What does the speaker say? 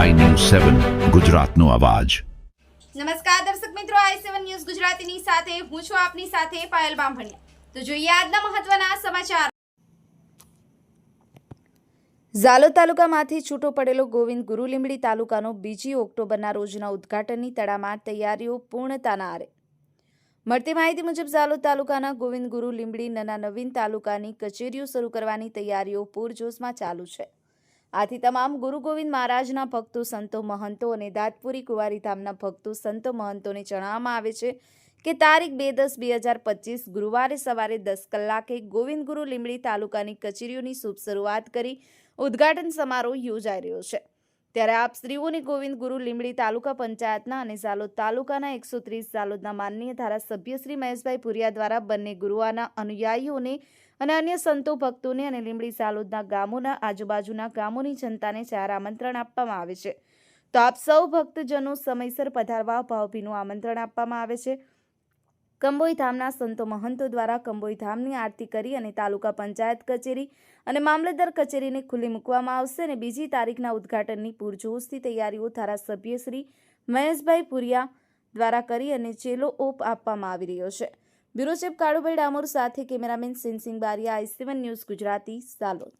સેવન ગુજરાતનો અવાજ. નમસ્કાર દર્શક મિત્રો આઈ સેવન ન્યૂઝ ગુજરાતીની સાથે હું છું આપની સાથે પાયલ બામભણિયા. તો જોઈએ આજના મહત્વના સમાચાર. ઝાલોદ તાલુકામાંથી છૂટો પડેલો ગોવિંદ ગુરુ લીંબડી તાલુકાનો બીજી ઓક્ટોબરના રોજના ઉદ્ઘાટનની તડામાર તૈયારીઓ પૂર્ણતાના આરે. મળતી માહિતી મુજબ ઝાલોદ તાલુકાના ગોવિંદ ગુરુ લીમડી નના નવીન તાલુકાની કચેરીઓ શરૂ કરવાની તૈયારીઓ પૂરજોશમાં ચાલુ છે. આથી તમામ ગુરુ ગોવિંદ મહારાજના ભક્તો, સંતો મહંતો અને દાતપુરી કુંવારી ધામના ભક્તો, સંતો મહંતોને જણાવવામાં આવે છે કે તારીખ બે દસ બે હજાર પચીસ ગુરુવારે સવારે દસ કલાકે ગોવિંદ ગુરુ લીમડી તાલુકાની કચેરીઓની શુભ શરૂઆત કરી ઉદ્ઘાટન સમારોહ યોજાઈ રહ્યો છે. ત્યારે આપ શ્રીઓને ગોવિંદ ગુરુ લીમડી તાલુકા પંચાયતના અને ઝાલોદ તાલુકાના એકસો ત્રીસ ઝાલોદના માનનીય ધારાસભ્ય શ્રી મહેશભાઈ પુરિયા દ્વારા બંને ગુરુઓના અનુયાયીઓને અને અન્ય સંતો ભક્તોને અને લીમડી ઝાલોદના ગામોના આજુબાજુના ગામોની જનતાને ચાર આમંત્રણ આપવામાં આવે છે. તો આપ સૌ ભક્તજનો સમયસર પધારવા ભાવભીનું આમંત્રણ આપવામાં આવે છે. કંબોઈ ધામના સંતો મહંતો દ્વારા કંબોઈ ધામની આરતી કરી અને તાલુકા પંચાયત કચેરી અને મામલતદાર કચેરીને ખુલ્લી મૂકવામાં આવશે અને બીજી તારીખના ઉદ્ઘાટનની પૂરજોશથી તૈયારીઓ ધારાસભ્ય શ્રી મહેશભાઈ પુરિયા દ્વારા કરી અને ચેલો ઓપ આપવામાં આવી રહ્યો છે. બ્યુરો ચીફ કાળુભાઈ ડામોર સાથે cameraman Sinsing Bariya, I news Gujarati, Salod.